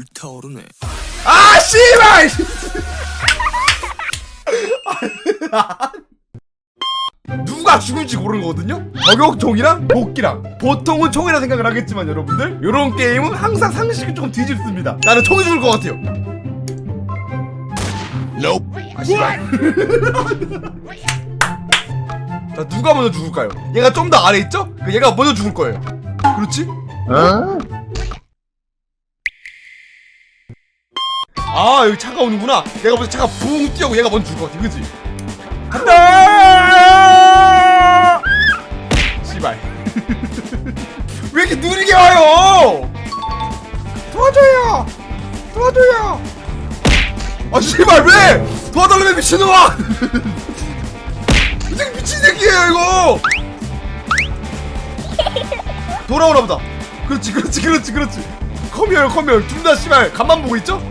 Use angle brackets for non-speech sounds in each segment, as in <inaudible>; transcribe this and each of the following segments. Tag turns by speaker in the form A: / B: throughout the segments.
A: 불타오르네.
B: 아 씨발! 누가 죽을지 고르는 거거든요? 저격총이랑 도끼랑 보통은 총이라 생각을 하겠지만 여러분들 이런 게임은 항상 상식이 조금 뒤집습니다 나는 총이 죽을 것 같아요 아 씨발 자 누가 먼저 죽을까요? 얘가 좀 더 아래 있죠? 그 얘가 먼저 죽을 거예요 그렇지? 아 여기 차가 오는구나. 내가 먼저 차가 붕 뛰어고 얘가 먼저 죽을 것 같아. 그지? 간다! 씨발. <laughs> 왜 이렇게 느리게 와요? 도와줘요! 도와줘요! 아 씨발 왜? 도와달라며 미친놈아! <laughs> 이 새끼 미친 새끼예요 이거! 돌아오나 보다. 그렇지 그렇지 그렇지 그렇지. 컴이에요 컴이에요 둘다 씨발 간만 보고 있죠?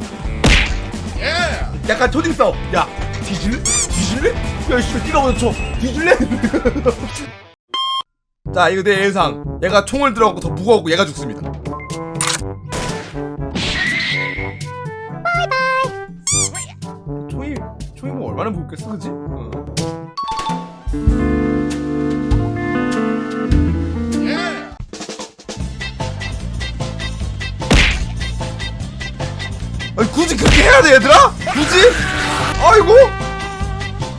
B: 약간 조직 싸움. 야, 뒤질래? 뒤질래? 야, 씨, 네가 먼저 쳐. 뒤질래? <laughs> 자, 이거 내 예상. 얘가 총을 들어가고 더 무거웠고 얘가 죽습니다. 바이바이. 총이 총이 뭐 얼마나 무겁겠어, 그지? 어. 해야 돼 얘들아? 굳이? 아이고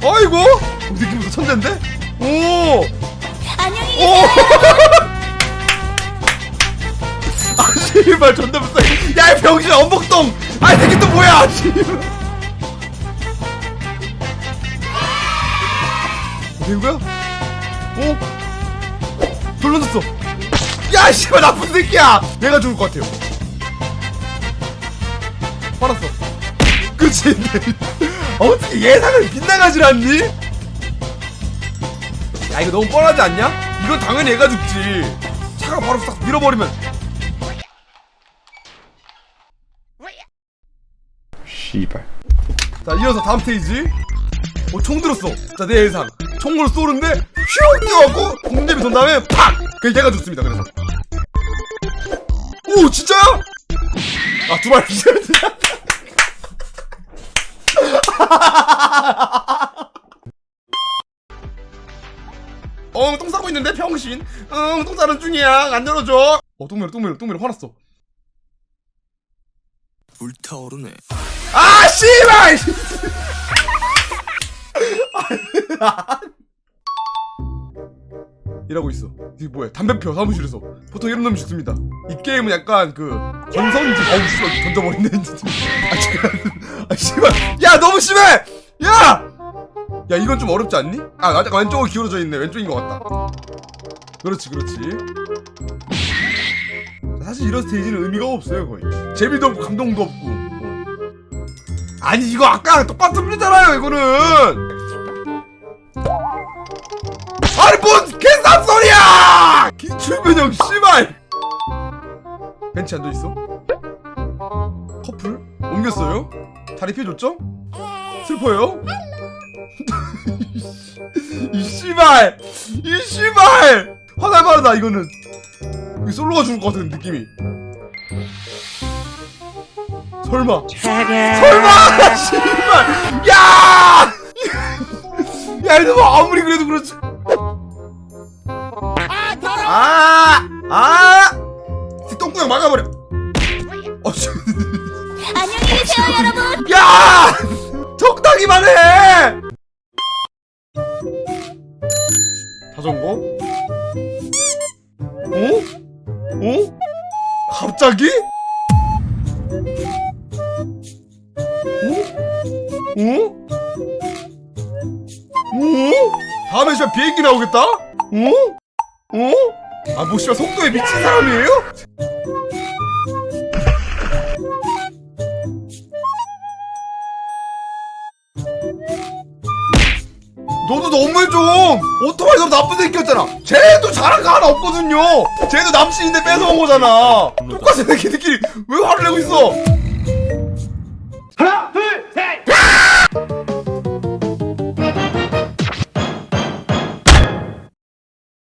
B: 아이고 느낌부터 천재인데? 오!
C: 안녕히
B: 오! <laughs> 아 씨발 존나 불쌍해 야이 병신 엄복동 아이 새끼 또 뭐야 씨발 된 거야? 어? 돌려줬어 야 씨발 나쁜 새끼야 내가 죽을 것 같아요 화났어 그치 <laughs> 어떻게 예상을 빗나가질 않니? 야 이거 너무 뻔하지 않냐? 이건 당연히 얘가 죽지 차가 바로 싹 밀어버리면
D: 씨발.
B: 자 이어서 다음 스테이지 어총 들었어 자 내 예상 총으로 쏘는데 휘용 뛰어갖고 공대비 돈 다음에 팍! 그 얘가 죽습니다 그래서 오 진짜야? 아두 발 <laughs> 어, 똥 싸고 있는데 병신. 응, 똥 싸는 중이야. 안 열어줘. 어, 똥매로, 똥매로, 똥매로 화났어.
A: 불타오르네.
B: 아, 씨발! <laughs> 이러고 있어. 이게 뭐야? 담배 펴 사무실에서. 보통 이런 놈이 죽습니다. 이 게임은 약간 그 건성인지 어우 씨발 던져버리네. 아 지금 아 씨발. 야 너무 심해. 야. 야 이건 좀 어렵지 않니? 아나 약간 왼쪽으로 기울어져 있네. 왼쪽인 것 같다. 그렇지 그렇지. 사실 이런 스테이지는 의미가 없어요 거의. 재미도 없고 감동도 없고. 어. 아니 이거 아까랑 똑같은 문제잖아요 이거는 아니 뭔 소리야! 기출변형 씨발! 벤치 앉아 있어? 커플? 옮겼어요? 다리 펴줬죠? 슬퍼요? <laughs> 이 씨발! 이 씨발! 화날 만하다 이거는. 이 솔로가 죽을 것 같은 느낌이. 설마. 설마! <laughs> 씨발! 야! <laughs> 야 이거 뭐 아무리 그래도 그렇지 <laughs>
C: 안녕히 계세요 여러분.
B: 야! 적당히만 해! 자전거? 어? 어? 갑자기? 어? 어? 어? 다음에 씨발 비행기 나오겠다? 어? 어? 아, 뭐 씨발 속도에 미친 사람이에요? 너무해 좀! 오토바이 너무 나쁜 새끼였잖아! 쟤도 잘한 거 하나 없거든요! 쟤도 남친인데 뺏어온 거잖아! 똑같은 새끼들끼리 왜 화를 내고 있어!